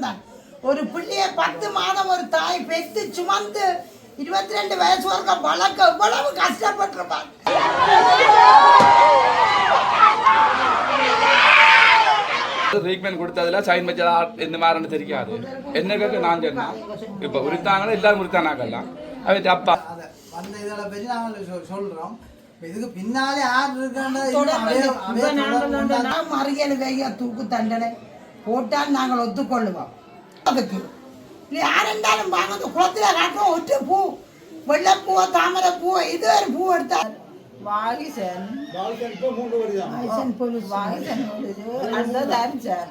தான் ஒரு பிள்ளைய பத்து மாதம் ஒரு தாய் பெற்று சுமந்து இருபத்தி ரெண்டு வயசு வரைக்கும் வளர்க்க இவ்வளவு கஷ்டப்பட்டிருப்பாங்க ட்ரீட்மெண்ட் கொடுத்ததுல சைன் வச்சதா எந்த மாதிரின்னு தெரியாது. என்னக்கு நான் சொன்னேன். இப்போ உரித்தாங்களா எல்லாரும் உரித்தானாக்கெல்லாம் அவன் அப்பா. அதை வந்த இதில் பற்றி நாங்கள் சொ- சொல்றோம். இப்ப இதுக்கு பின்னாலே தொடர்பு கொண்டாந்து மறியல் கையா தூக்கு தண்டனை. போட்டால் நாங்கள் ஒத்துக்கொள்ளுவோம். அதுக்கு. யார் இருந்தாலும் வாங்க அந்த குளத்துல காட்டுறோம் ஒற்று பூ வெள்ளைப்பூவோ தாமரை பூவோ இது ஒரு பூ எடுத்தா. வாகிசன் போலீஸ் வாகிசன் விழுது அந்த தரிச்சார்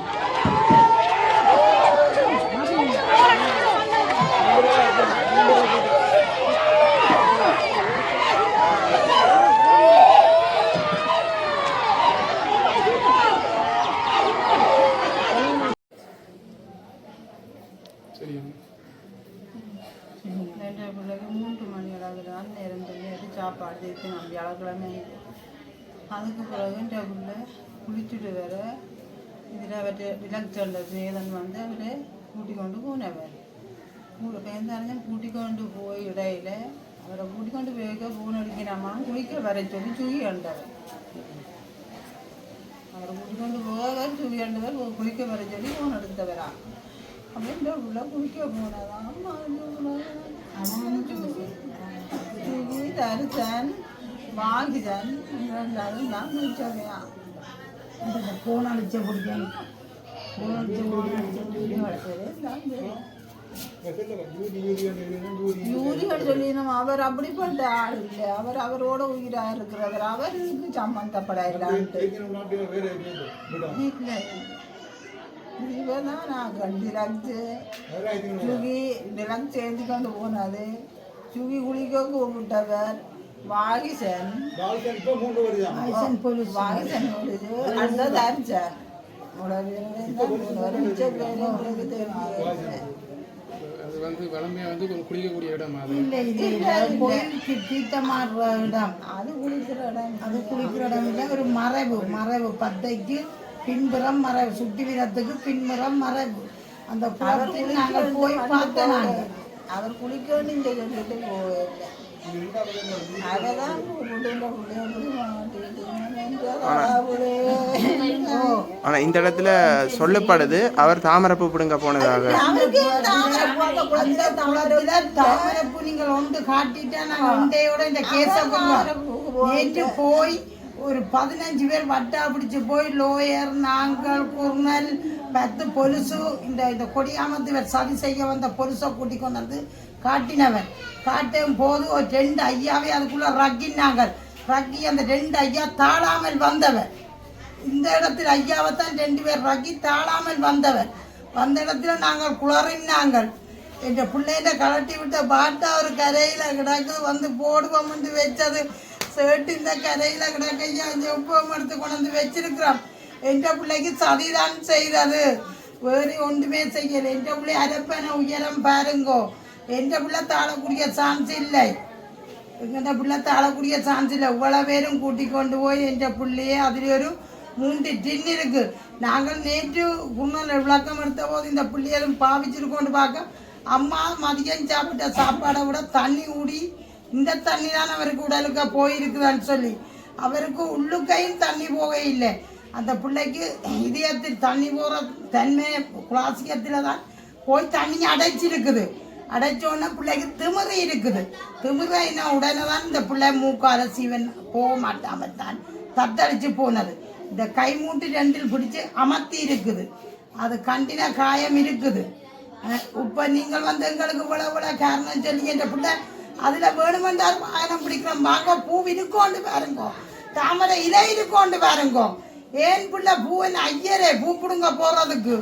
ரெண்டு பிள்ளைக்கு மூன்று மணி அளவில் தான் நேரம் சொல்லி சாப்பாடு தேய்த்து நம்ம வியாழக்கிழமை அதுக்கு பிறகு இந்த பிள்ளை குளிச்சுட்டு வர இதில் அவற்றை விலங்கு சொல்ல வந்து அவரை கூட்டி கொண்டு போனவர். கூட பேர்ந்தாலும் கூட்டி கொண்டு போய் இடையில அவரை கூட்டி கொண்டு போய் ஃபோன் அடிக்கிறாமா? குளிக்க வர சொல்லி சுகி கண்டவர் அவரை கூட்டி கொண்டு போக சுகி கண்டவர் குளிக்க வர சொல்லி ஃபோன் எடுத்தவரா அப்படின்ற உள்ள குளிக்க போனதான் சுகி தரிசன் வாங்கிதன் ரெண்டாவது நான் குளிச்சவையா இந்த போன் அடிச்ச பிடிக்கணும் யூரிகள் சொல்லினோம் அவர் அப்படிப்பட்ட ஆள் இல்லை. அவர் அவரோட உயிரா இருக்கிறவர். அவருக்கு சம்பந்தப்பட இல்லை இவதான் நான் கண்டிராச்சு சுகி இதெல்லாம் சேர்ந்து கொண்டு போனது. சுகி குளிக்க கூப்பிட்டவர் வாகிசன் ஐசன் போலீஸ். வாகிசன் அந்த தரிச்சார் அது வந்து வளமையா வந்து குளிக்கக்கூடிய இடம் அது இல்ல இது கோயிலுக்கு தீர்த்தமாடுற இடம் அது. குளிக்கிற இடம் அது குளிக்கிற இடம் இல்லை ஒரு மறைவு மறைவு பத்தைக்கு பின்புறம் மறைவு சுட்டி வீரத்துக்கு பின்புறம் மறைவு அந்த குளத்தில் நாங்கள் போய் பார்த்தோம் நாங்கள் அவர் குளிக்கணும்னு இந்த சொல்லிட்டு போகல ஆனா இந்த இடத்துல சொல்லப்படுது அவர் தாமரப்பு பிடுங்க போனதாக. தாமரைப்பூ நீங்கள் ஒன்று காட்டிட்டா இந்த கேஸை போய் ஒரு பதினஞ்சு பேர் வட்டா பிடிச்சு போய் லோயர் நாங்கள் குர்னல் பத்து பொலுசு இந்த இந்த கொடியாமத்து சதி செய்ய வந்த பொலுசை கூட்டி கொண்டு வந்து காட்டினவர். காட்டும் போது ஒரு ரெண்டு ஐயாவே அதுக்குள்ள ரக்கினாங்க ரக்கி அந்த ரெண்டு ஐயா தாழாமல் வந்தவர். இந்த இடத்துல ஐயாவை தான் ரெண்டு பேர் ரக்கி தாழாமல் வந்தவர். வந்த இடத்துல நாங்கள் குளறினாங்கள் என்ற பிள்ளைகிட்ட கலட்டி விட்ட பாட்டா ஒரு கரையில் கிடக்குது வந்து போடுவோம் வந்து வச்சது. சேட்டு இந்த கரையில் கிடக்கையா ஐயா செப்பம் எடுத்து கொண்டு வந்து வச்சிருக்கிறோம். எந்த பிள்ளைக்கு சதிதான் செய்கிறது. வேறு ஒன்றுமே செய்யலை. எந்த பிள்ளை அரப்பன உயரம் பாருங்கோ. எந்த பிள்ளை தாழக்கூடிய சான்ஸ் இல்லை. எங்கள்கிட்ட பிள்ளை தாழக்கூடிய சான்ஸ் இல்லை. இவ்வளோ பேரும் கூட்டி கொண்டு போய் எந்த பிள்ளையே அதில் ஒரு மூன்று டின் இருக்குது நாங்கள் நேற்று குன்னல் விளக்கம் எடுத்த போது இந்த பிள்ளையரும் பாவிச்சிருக்கோன்னு பார்க்க அம்மா மதியம் சாப்பிட்ட சாப்பாடை விட தண்ணி ஊடி இந்த தண்ணி தான் அவருக்கு உடலுக்கு போயிருக்குதான்னு சொல்லி. அவருக்கு உள்ளுக்கையும் தண்ணி போக இல்லை அந்த பிள்ளைக்கு இதயத்தில் தண்ணி போகிற தன்மை குலாசியத்தில் தான் போய் தண்ணி அடைச்சிருக்குது. அடைச்சோடனே பிள்ளைக்கு திமிரு இருக்குது. திமிரு என்ன உடனே தான் இந்த பிள்ளை மூக்கால சீவன் போக மாட்டாமல் தான் தத்தளிச்சு போனது. இந்த கை மூட்டு ரெண்டில் பிடிச்சி அமர்த்தி இருக்குது. அது கண்டின காயம் இருக்குது. இப்போ நீங்கள் வந்து எங்களுக்கு இவ்வளோ இவ்வளோ காரணம் சொல்லி என்ற பிள்ளை அதுல வேணுமென்றால் வாகனம் பிடிக்கிறோம் வாங்க பூ இருக்கோண்டு பாருங்க. தாமரை இலை இருக்கோண்டு பாருங்க. ஏன் பிள்ளை பூவன் ஐயரே பூ பிடுங்க போறதுக்கு?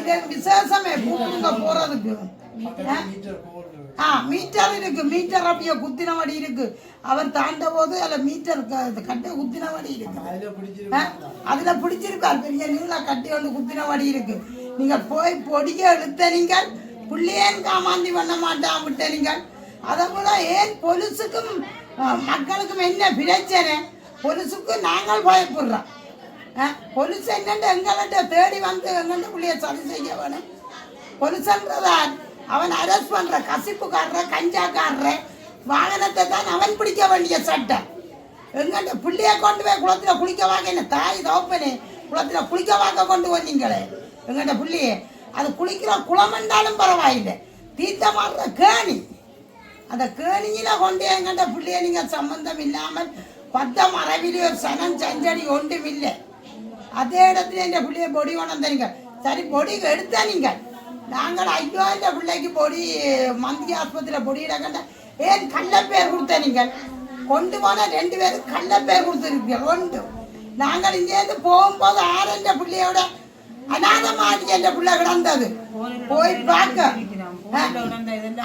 இது விசேஷமே பூ பிடுங்க போறதுக்கு. மீட்டர் ஆ மீட்டர் இருக்கு. மீட்டர் அப்படியே குத்தினபடி இருக்கு. அவர் தாண்ட போது அதில் மீட்டர் கட்டை குத்தின வடி இருக்கு. அதில் ஆ, அதுல பிடிச்சிருக்கார். பெரிய நீங்களா கட்டி கொண்டு குத்தின வடி இருக்கு. நீங்க போய் பொடிய எடுத்த நீங்கள் புள்ளியேன் காமாந்தி பண்ண மாட்டான் விட்ட நீங்கள் அதை ஏன் பொலிசுக்கும் மக்களுக்கும் என்ன பிரச்சனை? பொலிசுக்கு நாங்கள் பயப்படுறோம். பொலிஸ் என்னண்டு எங்கள்கிட்ட தேடி வந்து எங்கள்கிட்ட பிள்ளைய சரி செய்ய வேணும். பொலிசன்றதான் அவன் அரெஸ்ட் பண்ணுற கசிப்புக்காரர கஞ்சாக்காரர வாகனத்தை தான் அவன் பிடிக்க வேண்டிய சட்டம். எங்கள்கிட்ட பிள்ளைய கொண்டு போய் குளத்தில் குளிக்க வாங்க என்ன தாய் தோப்பனே குளத்தில் குளிக்க வாங்க கொண்டு வந்தீங்களே. எங்கள்கிட்ட பிள்ளையே அது குளிக்கிற குளம் என்றாலும் பரவாயில்லை. தீர்த்த மாறுற கேணி. அந்த கேணியில கொண்டு எங்கிட்ட பிள்ளைய நீங்க சம்பந்தம் இல்லாமல் பத்த மரபில் ஒரு சனம் சஞ்சடி ஒன்றும் இல்லை. அதே இடத்துல இந்த பிள்ளைய பொடி கொண்டு சரி பொடி எடுத்த நீங்க. நாங்கள் ஐயோ இந்த பிள்ளைக்கு பொடி மந்திரி ஆஸ்பத்திரியில் பொடி இடக்கண்ட ஏன் கள்ள பேர் கொடுத்த நீங்கள் கொண்டு போனால் ரெண்டு பேரும் கள்ள பேர் கொடுத்துருக்கீங்க ஒன்று. நாங்கள் இங்கேருந்து போகும்போது ஆறு என்ற பிள்ளையோட அநாதமாடி என்ற பிள்ளை கிடந்தது. போய் பார்க்க.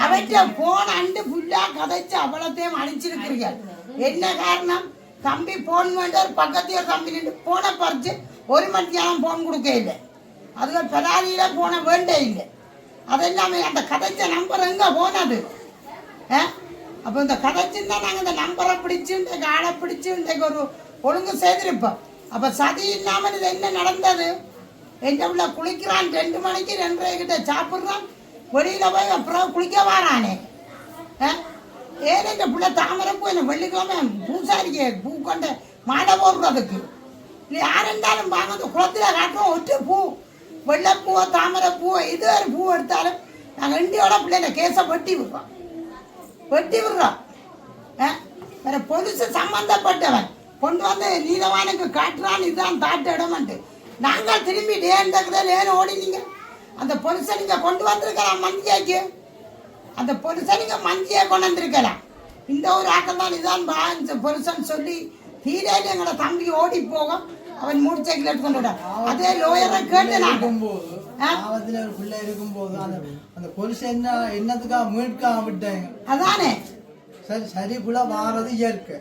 அவற்றை போன் அண்டு புல்லா கதைச்சு அவ்வளோத்தையும் அடிச்சிருக்கிறீர்கள் என்ன காரணம்? தம்பி போன் வேண்டார் பக்கத்து ஒரு தம்பி நின்று போனை பறிச்சு ஒரு மணி நேரம் போன் கொடுக்க இல்லை. அதுகள் பெராரியில போன வேண்டே இல்லை. அதெல்லாமே அந்த கதைச்ச நம்பர் எங்க போனது? அப்போ இந்த கதைச்சிருந்தா நாங்கள் இந்த நம்பரை பிடிச்சு இந்த ஆளை பிடிச்சு இன்றைக்கு ஒரு ஒழுங்கு செய்திருப்போம். அப்போ சதி இல்லாமல் இது என்ன நடந்தது? எங்க உள்ள குளிக்கிறான் ரெண்டு மணிக்கு ரெண்டரை கிட்ட சாப்பிட்றான். வெளியில் போய் அப்புறம் குளிக்க வாரானே. ஏன் இந்த பிள்ளை தாமரை பூ என்ன வெள்ளிக்கிழமை பூசாரிக்க பூ கொண்டு மாடை போடுறதுக்கு? இல்லை யார் இருந்தாலும் வாங்க அந்த குளத்தில் காட்டுறோம் ஒற்று பூ. வெள்ளைப்பூவோ தாமரை பூவோ இது ஒரு பூ எடுத்தாலும் நாங்கள் இண்டியோட பிள்ளைங்க கேஸை வெட்டி விடுறோம். வெட்டி விடுறோம். ஆ? வேற பொலிசு சம்மந்தப்பட்டவன் கொண்டு வந்து நீதவானுக்கு காட்டுறான்னு இதுதான் தாட்டு இடமன்ட்டு. நாங்கள் திரும்பி டேண்டக்குதே லேன் ஓடினீங்க. அந்த பொலிசை நீங்க கொண்டு வந்திருக்கலாம் மந்தியாக்கு அந்த பொலிசை நீங்க மந்தியை கொண்டு வந்திருக்கலாம். இந்த ஒரு ஆட்டம் தான் இதான் பா இந்த பொலிசன் சொல்லி தீரையில எங்களோட தம்பி ஓடி போகும் அவன் மூணு சைக்கிள் எடுத்துக்கொண்டு அதே லோயரை கேட்டு இருக்கும்போது ஆபத்துல ஒரு பிள்ளை இருக்கும்போது அந்த அந்த போலீஸ் என்ன என்னத்துக்காக மீட்காம விட்டாங்க? அதானே. சரி சரிபுல வாரது இயற்கை.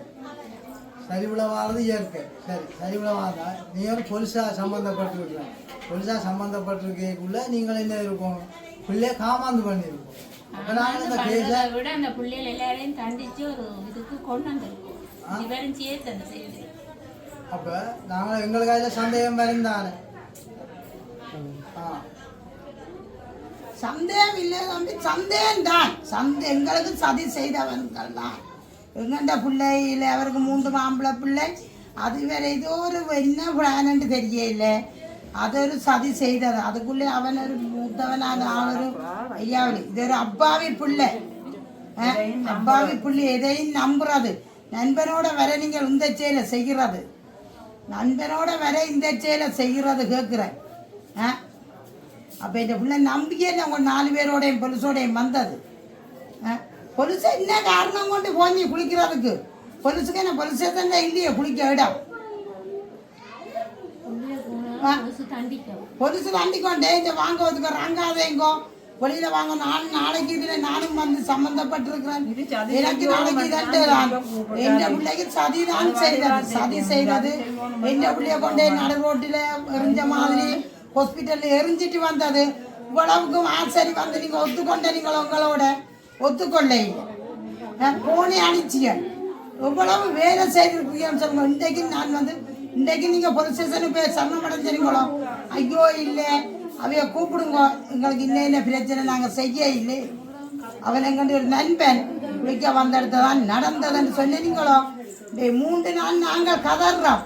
சரிபுல வாரது இயற்கை. சரி சரிபுல வாரா நீ ஒரு பொலிசா சம்மந்தப்பட்டிருக்கலாம் பொலிசா சம்மந்தப்பட்டிருக்கக்குள்ள நீங்கள் என்ன இருக்கணும்? பிள்ளைய காமாந்து பண்ணியிருக்கோம் அப்போ நாங்கள் இந்த கேஸை விட அந்த பிள்ளைகள் எல்லாரையும் தண்டிச்சு ஒரு இதுக்கு கொண்டு வந்திருக்கோம். இவரும் சேர்த்து அந்த செய்தி அப்போ நாங்கள் எங்களுக்கு அதில் சந்தேகம் வருந்தானே ஆ. சந்தேகம் இல்லை தம்பி சந்தேகம் தான் சந்தே எங்களுக்கு சதி செய்தவன்கள் தான் எங்கண்ட பிள்ளையில அவருக்கு மூன்று மாம்பழ பிள்ளை. அது வேற ஏதோ ஒரு என்ன பிளான்னு தெரியல. அது ஒரு சதி செய்தது. அதுக்குள்ளே அவன் ஒரு மூத்தவனான ஆள் ஒரு ஐயாவளி. இது ஒரு அப்பாவி பிள்ளை. அப்பாவி பிள்ளை எதையும் நம்புறது. நண்பனோட வர நீங்கள் இந்த செயலை செய்கிறது. நண்பனோட வர இந்த செயலை செய்கிறது கேட்குறேன். ஆ? அப்போ இந்த பிள்ளை நம்பிக்கையில் உங்க நாலு பேரோடையும் பொலிசோடையும் வந்தது. ஆ? என்ன காரணம் கொண்டு போய் குளிக்கிறதுக்கு பொலிசுக்கு என்ன பொலிசே தாங்க இல்லையே குளிக்க இடம் கொசு தண்டிக்கும் பொலிசு வண்டி கொண்டே இந்த வாங்க ஒதுக்க ரங்காதேங்கோ வெளியில வாங்க நான் நாளைக்கு இதுல நானும் வந்து சம்பந்தப்பட்டிருக்கிறேன் எனக்கு நாளைக்கு இதட்டு தான் எந்த பிள்ளைக்கு சதி தான் செய்தது சதி செய்தது எந்த பிள்ளைய கொண்டே நடு ரோட்டில் எரிஞ்ச மாதிரி ஹாஸ்பிட்டல்ல எரிஞ்சிட்டு வந்தது இவ்வளவுக்கும் ஆசரி வந்து நீங்க ஒத்துக்கொண்ட நீங்கள் உங்களோட ஒத்துக்கொள்ளை போனே அனுப்பிச்சிங்க இவ்வளவு வேலை செய்திருக்கீங்கன்னு சொல்லுங்க. இன்றைக்கு நான் வந்து இன்றைக்கு நீங்கள் போலீஸ் ஸ்டேஷனுக்கு போய் சரணம் அடைஞ்சிருங்களோ ஐயோ இல்லை. அவைய கூப்பிடுங்க. எங்களுக்கு இன்ன என்ன பிரச்சனை? நாங்கள் செய்ய இல்லை. அவன் எங்களுடைய ஒரு நண்பன். குளிக்க வந்த இடத்துல தான் நடந்ததுன்னு சொன்னீங்களோ? மூன்று நாள் நாங்கள் கதறோம்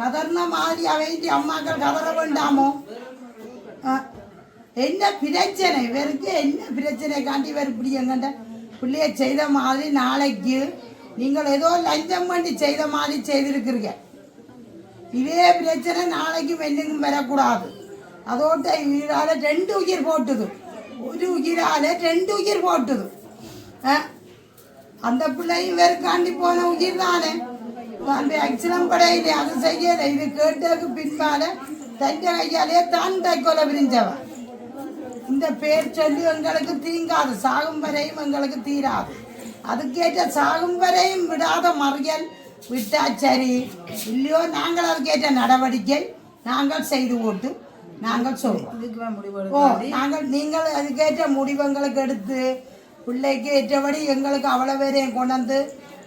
கதறின மாதிரி அவைக்கு அம்மாக்கள் கதற வேண்டாமோ? ஆ, என்ன பிரச்சனை? இவருக்கு என்ன பிரச்சனை காண்டி இவர் இப்படி எங்கண்ட பிள்ளைய செய்த மாதிரி நாளைக்கு நீங்கள் ஏதோ லஞ்சம் பண்ணி செய்த மாதிரி செய்திருக்கிறீங்க. இதே பிரச்சனை நாளைக்கு வெண்ணுக்கும் வரக்கூடாது. அதோட உயிரால ரெண்டு உயிர் போட்டுது. ஒரு உயிரால ரெண்டு உயிர் போட்டுது. அந்த பிள்ளையும் வெறுக்காண்டி போன உயிர் தானே? அந்த ஆக்சிடென்ட் படையிலே அது செய்யலை. இது கேட்டதுக்கு பின்பால தஞ்ச கையாலே தான் தைக்கொலை பிரிஞ்சவன் இந்த பேர் சொல்லி எங்களுக்கு தீங்காது. சாகும் வரையும் எங்களுக்கு தீராது. அதுக்கேற்ற சாகும் வரையும் விடாத மறியல் விட்டா சரி இல்லையோ நாங்கள் அதுக்கேற்ற நடவடிக்கை நாங்கள் செய்து போட்டு நாங்கள் சொல்வோம் ஓ நாங்கள் நீங்கள் அதுக்கேற்ற முடிவுங்களுக்கு எடுத்து பிள்ளைக்கு ஏற்றபடி எங்களுக்கு அவ்வளோ பேரையும் கொண்டாந்து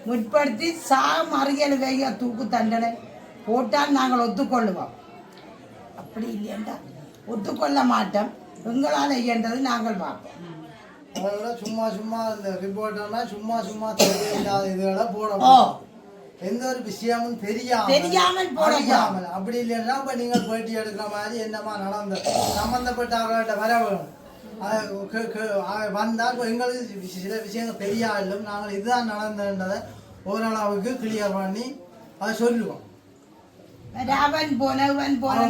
முற்படுத்தி சா மறியல் வைக தூக்கு தண்டனை போட்டால் நாங்கள் ஒத்துக்கொள்ளுவோம். அப்படி இல்லையண்டா. ஒத்துக்கொள்ள மாட்டோம். எங்களால் இயன்றது நாங்கள் பார்ப்போம். அதோட சும்மா சும்மா இந்த ரிப்போர்ட்டர்னா சும்மா சும்மா தேவையில்லாத இதுகளை போட ஓ. எந்த ஒரு விஷயமும் தெரியாம தெரியாமல் போட அறியாமல். அப்படி இல்லைன்னா இப்ப நீங்கள் பேட்டி எடுக்கிற மாதிரி என்னமா நடந்தது சம்பந்தப்பட்ட அவர்கள்ட்ட வர வேணும். அது கே- கே- அ- வந்தா இப்ப எங்களுக்கு சில விஷயங்கள் தெரியாலும் நாங்கள் இதுதான் நடந்ததுன்றதை ஓரளவுக்கு கிளியர் பண்ணி அதை சொல்லுவோம். ராவன் போனவன் போன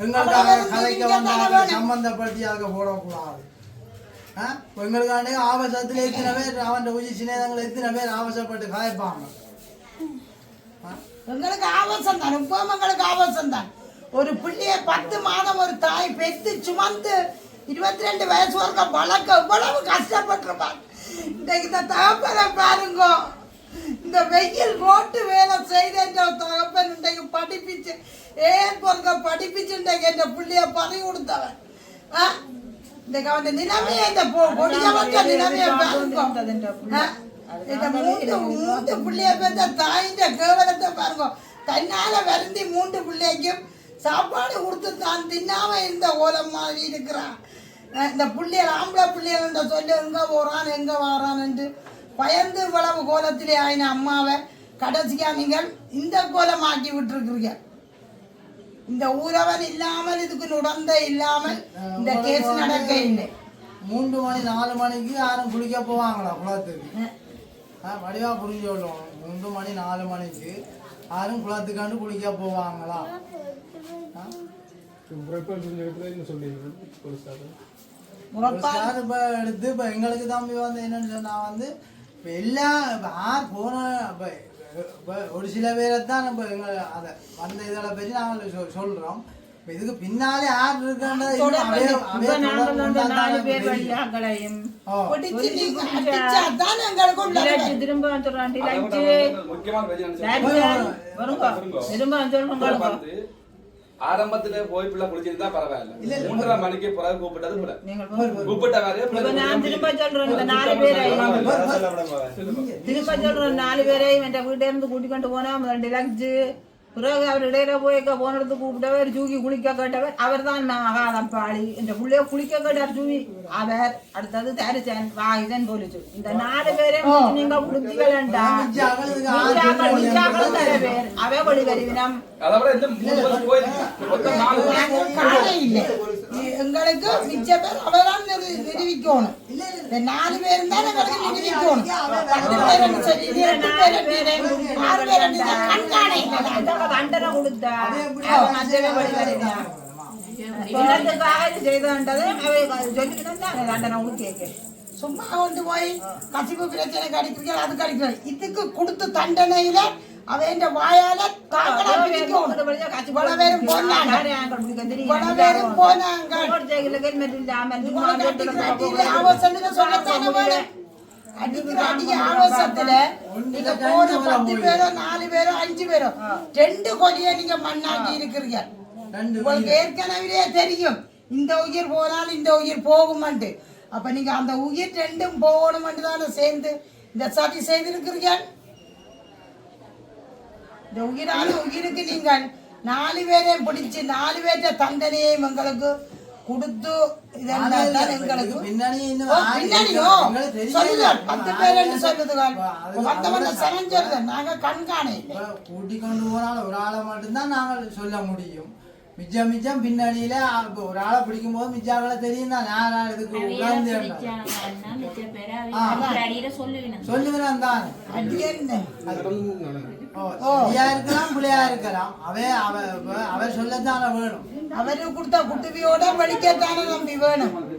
எங்களுக்காக கதைக்க வந்தாங்க தானே வேணும். சம்பந்தப்படுத்தி அதுக்கு போடக்கூடாது? எங்களுக்காண்டி ஆபசத்தில் எத்தனை பேர் அவன் உயிர் சிநேதங்கள் எத்தனை பேர் ஆபசப்பட்டு காய்ப்பாங்க? ஆ? எங்களுக்கு ஆபாசம் தான் இப்பவும் எங்களுக்கு ஆபாசம் தான் ஒரு பிள்ளைய பத்து மாதம் ஒரு தாய் பெத்து சுமந்து இருபத்தி ரெண்டு வயசு வரைக்கும் வளர்க்க இவ்வளவு கஷ்டப்பட்டிருப்பாங்க இந்த தகப்பனை பாருங்க. இந்த வெயில் போட்டு வேலை செய்த இந்த தகப்பன் இன்றைக்கு படிப்பிச்சு ஏன் பொறுக்க படிப்பிச்சு இன்றைக்கு இந்த பிள்ளைய பறி கொடுத்தவன்? இன்றைக்கு அவன் நிலைமையை இந்த பொடியவற்ற நிலைமையை பாருங்க? இந்த மூன்று மூன்று பிள்ளைய பெற்ற தாயின்ற கேவலத்தை பாருங்க. தன்னால வருந்தி மூன்று பிள்ளைக்கும் சாப்பாடு கொடுத்து தான் தின்னாம இந்த ஓலம் மாதிரி இருக்கிறான் இந்த பிள்ளைகள் ஆம்பளை பிள்ளைகள் சொல்லி எங்க போறான்? எங்க வாரான்னு பயந்து இவ்வளவு கோலத்திலே ஆயின அம்மாவை கடைசியா நீங்கள் இந்த கோலம் ஆக்கி விட்டுருக்கிறீங்க. இந்த ஊரவன் இல்லாமல் இதுக்கு நுடந்த இல்லாமல் இந்த கேஸ் நடக்க இல்லை. மூன்று மணி நாலு மணிக்கு யாரும் குளிக்க போவாங்களா குளத்துக்கு? ஆ, வடிவா புரிஞ்சு கொள்ளுவோம் மூன்று மணி நாலு மணிக்கு யாரும் குளத்துக்காண்டு குளிக்க போவாங்களா? முறைப்பாடு இப்போ எடுத்து இப்போ எங்களுக்கு தம்பி வந்து என்னன்னு சொன்னா வந்து இப்போ எல்லா இப்போ யார் போன இப்போ இப்போ ஒரு சில பேரை தான் இப்போ எங்கள் அதை அந்த இதில் பற்றி நாங்கள் சொ சொல்கிறோம் இப்போ இதுக்கு பின்னாலே உள்ள டிலட்ஜு திரும்ப சொல்றான் டிலட்ஜு முக்கியமான பிரச்சனை. என்ன வருங்க. திரும்ப சொல்லுங்க வந்து ஆரம்பத்துல போய் பிள்ளை குளிச்சிருந்தா பரவாயில்ல. மூன்றரை மணிக்கு பிறகு கூப்பிட்டது பிள்ளை. கூப்பிட்ட இப்ப நான் திரும்ப சொல்றேன் இந்த நாலு பேரையும் திரும்ப சொல்றேன் நாலு பேரையும் என் வீட்டை இருந்து கூட்டிக்கொண்டு போனா ரெண்டு லட்சு பிறகு அவர் இடையில போய் போனது கூப்பிட்டவர் ஜூகி குளிக்க கேட்டவர் அவர் தான் மகாதம் பாடி இந்த புள்ளைய குளிக்க கேட்டார் ஜூகி. அவர் அடுத்தது தரிசன் வாயுதன் போலிச்சு. இந்த நாலு பேரையும் நீங்க குளிச்சிக்கலண்டா தர பேர். அவை வழி இல்லை. எங்களுக்கு மிச்ச பேர் அவதான் நிரு- நிரூபிக்கணும் இந்த நாலு பேரும் தான் எங்களுக்கு நிரூபிக்கணும் பத்து பேர் சொல்லி ரெண்டு பேர் ஆறு பேர் கண்காணை தண்டனை கொடுத்தா இனத்துக்காக செய்தோன்றது அவை சொல்லிக்கணும் தான் தண்டனை சும்மா கொண்டு போய் கசிப்பு பிரச்சனை கடிக்கிறீங்க அது கடிக்கிறார் இதுக்கு கொடுத்த தண்டனையில இவ்வளவு பேரும் போனாங்க. இவ்வளவு பேரும் போனாங்க. உங்களுக்கு அடிக்கிற அடிய ஆபாசத்துல நீங்க போன பத்து பேரோ நாலு பேரோ அஞ்சு பேரோ ரெண்டு கொடியை நீங்க மண்ணாக்கி இருக்கிறீங்க. ரெண்டு உங்களுக்கு ஏற்கனவே தெரியும். இந்த உயிர் போனால் இந்த உயிர் போகுமெண்டு அப்ப நீங்க அந்த உயிர் ரெண்டும் போகணுமென்று தானே சேர்ந்து இந்த சதி செய்திருக்கிறீர்கள் இந்த உயிரான உயிருக்கு நீங்கள் நாலு பேரையும் பிடிச்சு நாலு பேர்த்த தண்டனையையும் எங்களுக்கு கொடுத்து நாங்க கண்காணி இப்ப கூட்டிக் கொண்டு போனால் ஒரு ஆளை மட்டும்தான் நாங்கள் சொல்ல முடியும். மிச்சம் மிச்சம் இப்ப ஒரு ஆளை பிடிக்கும் போது மிச்சாக்களை தெரியும் தான். யாரா இதுக்கு மிச்ச அடியில சொல்லுவினா. தான் அது என்ன? ஓ சரியா இருக்கலாம் பிள்ளையா இருக்கலாம். அவ அவ அவ- அவர் சொல்லத்தானே வேணும். அவரு கொடுத்த குட்டுவியோட வலிக்கத்தானே நம்பி வேணும்.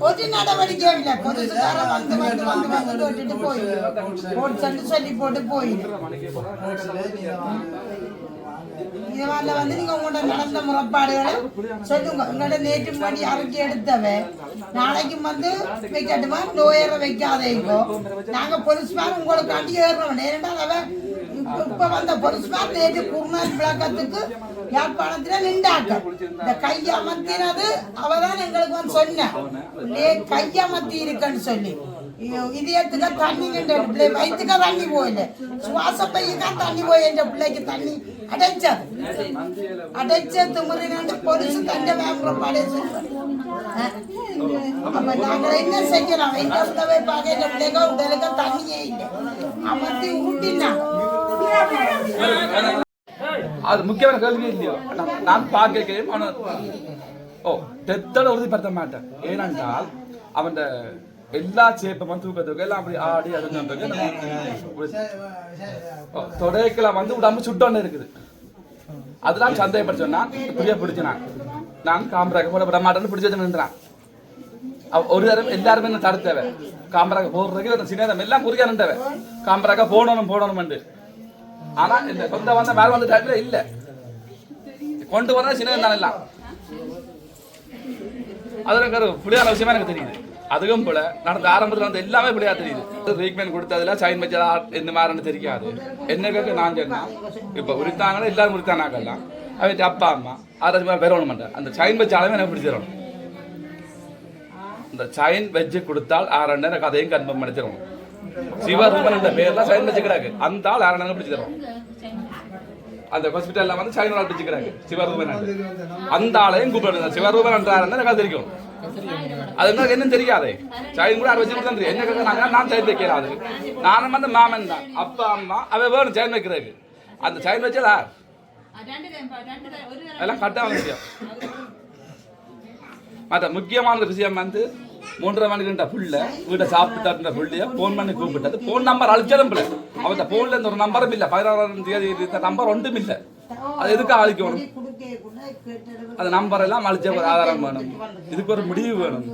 ஒரு நடவடிக்கை இல்லை. பொதுசுக்காரன் வந்து வந்து வந்து வந்து விட்டுட்டு போயிடு போட்டு சொல்லி போட்டு போயிடு ரோட்ல இதனால வந்து நீங்க உங்களோட நடந்த முறைப்பாடுகளை சொல்லுங்க. உங்களோட நேற்று மணி அரைக்கி எடுத்தவ. நாளைக்கு வந்து வைக்கட்டுமா? நோயற வைக்காதேங்கோ நாங்க பொலிஸ்மார் உங்களுக்கு அடி ஏறணும். நேரண்டால் அவ இப்ப வந்த பொலிஸ்மார் நேற்று குருநாள் விளக்கத்துக்கு யாழ்ப்பாணத்துல நின்றாக்க இந்த கையமர்த்தினது அவதான் எங்களுக்கு வந்து சொன்ன. கையமர்த்தி இருக்குன்னு சொல்லி. இதயத்துக்கு தண்ணி நின்ற பிள்ளை வயிற்றுக்க தண்ணி போயில சுவாச பையக்கா தண்ணி போய் என்ற பிள்ளைக்கு தண்ணி அடைச்சது அடைச்ச திமுறினாண்டு பொலிசு தண்டை வாங்குற படைய அப்ப நாங்க என்ன செய்யலாம் எங்க உதவை பார்க்க என்ற பிள்ளைங்க உடலுக்கு தண்ணியே இல்லை அமர்த்தி ஊட்டினாங்க அது முக்கியமான கேள்வி இல்லையோ நான்- பார்க்க பார்க்கிறேன் ஓ தெத்தோட உறுதிப்படுத்த மாட்டேன் ஏனென்றால் அவன் எல்லா சேப்பமும் தூக்கத்துக்கு எல்லாம் அப்படி ஆடி அது தொடைக்குள்ள வந்து உடம்பு சுட்டோன்னு இருக்குது அதெல்லாம் சந்தேகப்பட்டு சொன்னா புரிய பிடிச்சினான் நான் காமராக போட விட மாட்டேன்னு பிடிச்சி ஒரு தரம் எல்லாருமே என்ன தடுத்தவ காமராக போடுறதுக்கு அந்த சின்ன எல்லாம் குறியா நின்றவ காமராக போடணும் போடணும் ஆனா இந்த சொந்த வந்த மேல வந்த டைம்ல இல்ல கொண்டு வர சின்ன தான் எல்லாம் அதுல புளியான விஷயமா எனக்கு தெரியுது அதுவும் போல நடந்த ஆரம்பத்தில் வந்து எல்லாமே இப்படியா தெரியுது. ட்ரீட்மெண்ட் கொடுத்ததுல சைன் வச்சதா எந்த மாதிரின்னு தெரியாது. என்னக்கு நான் சொன்னேன் இப்போ உரித்தாங்கன்னா எல்லாரும் உரித்தானாக்கெல்லாம் அவன் அப்பா அம்மா அதை பெறணும் மாட்டேன் அந்த சைன் வச்ச எனக்கு பிடிச்சிடணும் இந்த சைன் வச்சு கொடுத்தால் ஆரண்ட எனக்கு அதையும் கன்ஃபார்ம் பண்ணி தரணும் சிவரூபன் என்ற பேர்லாம் சைன் வச்சு கிடாக்கு. அந்த ஆள் ஆரண்ட பிடிச்சி தரும் அந்த ஹாஸ்பிட்டல்ல வந்து சைன் ஆள் பிடிச்சி சிவரூபன் அந்த ஆளையும் கூப்பிடுறது சிவரூபன் என்றார் ஆரண்ட எனக்கு அது தெரியும். அது என்ன தெரியாதே. சைன் கூட அதை வச்சு கொடுத்தா தெரியும் என்ன கேட்கறாங்க? நான் சைன் வைக்கிறாரு நானும் வந்து மாமன் தான். அப்பா அம்மா அவ வேணும் சைன் வைக்கிறாரு அந்த சைன் வச்சதா? அதெல்லாம் கட்டாக விஷயம் மற்ற முக்கியமான விஷயம் வந்து மூன்றரை மணிக்கு இருந்த புள்ள வீட்டை சாப்பிட்டு புள்ளைய போன் பண்ணி கூப்பிட்டது. போன் நம்பர் அழிச்சதும் பிள்ளை அவன் போன்ல இருந்து ஒரு நம்பரும் இல்லை. பதினாறாம் தேதி இருந்த நம்பர் ஒன்றும் இல்லை. அது எதுக்கு அழிக்கணும் அந்த நம்பர் எல்லாம் அழிச்ச ஒரு ஆதாரம் வேணும். இதுக்கு ஒரு முடிவு வேணும்.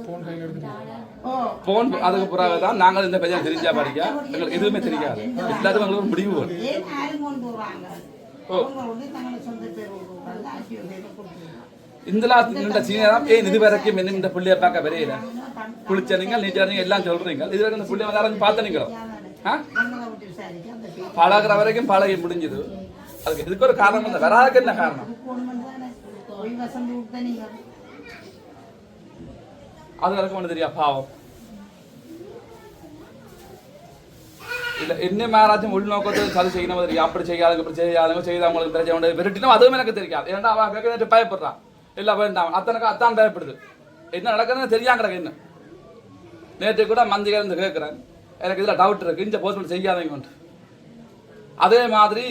போன் அதுக்கு பிறகு தான் நாங்கள் இந்த பையன் தெரிஞ்சா படிக்க. எங்களுக்கு எதுவுமே தெரியாது. எல்லாருக்கும் எங்களுக்கு ஒரு முடிவு வேணும். ஓ. அவங்க வந்து தங்களை சொந்த இந்த இந்த ஏன் இது வரைக்கும் என்ன இந்த புள்ளைய பார்க்க வரையில. குளிச்ச நீங்கள் நீச்ச நீங்கள் எல்லாம் சொல்றீங்க. இது வரைக்கும் இந்த புள்ளைய வந்து யாராச்சும் பார்த்து நீங்களோ? ஆ? வரைக்கும் பழகி முடிஞ்சது. அதுக்கு இதுக்கு ஒரு காரணம் இல்லை. வராதுக்கு என்ன காரணம்? அது வரைக்கும் ஒன்று தெரியா? பாவம். இல்ல என்ன மேராச்சும் உள்நோக்கத்தை சரி செய்யணும் தெரியும் அப்படி செய்யாதுங்க இப்படி செய்யாதுங்க செய்யாதவங்களுக்கு தெரிஞ்சவங்க உண்டு. விரட்டினோம் அதுவும் எனக்கு தெரியாது. ஏன்னா அவன் கேட்க பயப்படுறான். இல்லை வேண்டாம் அத்தனுக்கு அத்தான் தேவைப்படுது என்ன நடக்குதுன்னு தெரியாம கிடக்கு என்ன? நேற்று கூட மந்திகள் இருந்து கேட்குறேன் எனக்கு இதில் டவுட் இருக்குது இந்த போஸ்ட்மெண்ட் செய்யாதவங்க அதே மாதிரி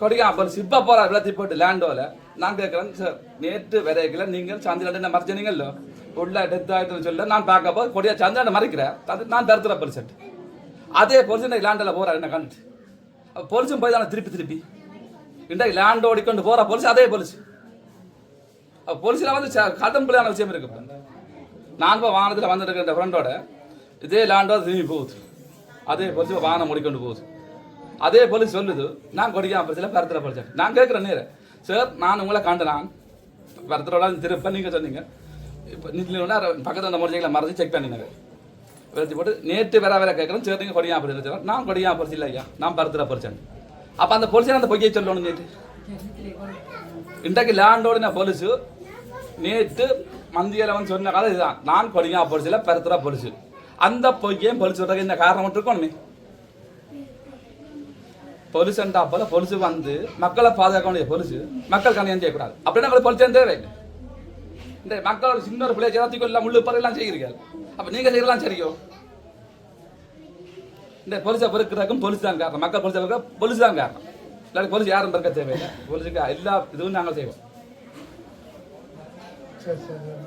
கொடியா அப்புறம் சிப்ப போற விளத்தி போட்டு லேண்டோவில் நான் கேட்குறேன் சார் நேற்று விரைக்கல நீங்கள் சந்திரன் என்ன மறைச்சனீங்கல்ல? உள்ள டெத் ஆயிட்டுன்னு சொல்ல நான் பார்க்க போது கொடியா சந்திரன் மறைக்கிறேன். அது நான் தருத்துற பர்சன்ட் அதே பொலிசன் லேண்டில் போகிறார் என்ன கண்டுட்டு அப்ப பொலிசும் போய் தானே திருப்பி திருப்பி? இன்றைக்கு லேண்ட் ஓடிக்கொண்டு போகிற பொலிசு அதே பொலிசு பொலிசில் வந்து கதம்பிள்ளையான விஷயம் இருக்கு இப்ப. நான் இப்போ வாகனத்தில் வந்துட்டு இருக்க ஃப்ரெண்டோட இதே லேண்டோ திரும்பி போகுது. அதே பொலிஸ் வாகனம் ஓடிக்கொண்டு போகுது. அதே போலீஸ் சொல்லுது நான் கொடிக்காம பிரச்சனை பரத்தில் படிச்சேன் நான் கேட்குறேன் நேரு. சார் நான் உங்களை காண்டனான் பரத்தரோட திருப்ப நீங்கள் சொன்னீங்க. இப்போ நீங்களா பக்கத்தில் அந்த முடிஞ்சிகளை மறந்து செக் பண்ணினாங்க விரத்தி போட்டு நேற்று வேற வேற கேட்குறேன் சரி நீங்கள் கொடியா பரிசு நான் கொடியா பரிசு இல்லை ஐயா நான் பரத்தில் பரிச்சேன் அப்போ அந்த பொலிசை அந்த பொய்யை சொல்லணும் நேற்று இன்றைக்கு லேண்டோட போலீஸு நேற்று மந்தியில் வந்து சொன்ன கதை இதுதான். நான் கொடியா பொலிசில் பரத்துறா பொலிசு. அந்த பொய்யையும் பொலிச்சு விட்றதுக்கு இந்த காரணம் மட்டும் இருக்கணுமே. போலீஸ் என்றா போல பொலிசு வந்து மக்களை பாதுகாக்க வேண்டிய பொலிசு மக்கள் கல்யாணம் செய்யக்கூடாது. அப்படின்னா உங்களுக்கு போலீஸ் தேவை? இந்த மக்கள் சின்ன ஒரு பிள்ளைய ஜாத்திக்கு எல்லாம் முள்ளு பறையெல்லாம் செய்கிறீர்கள். அப்போ நீங்க செய்யலாம் சரியோ இந்த பொலிசை பெருக்கிறதுக்கும் பொலிசு தான் காரணம். மக்கள் பொலிசை பெருக்க தான் காரணம். இல்லாட்டி போலீஸ் யாரும் பெருக்க தேவையில்லை போலீஸுக்கு எல்லா இதுவும் நாங்கள் செய்வோம் சரி சரி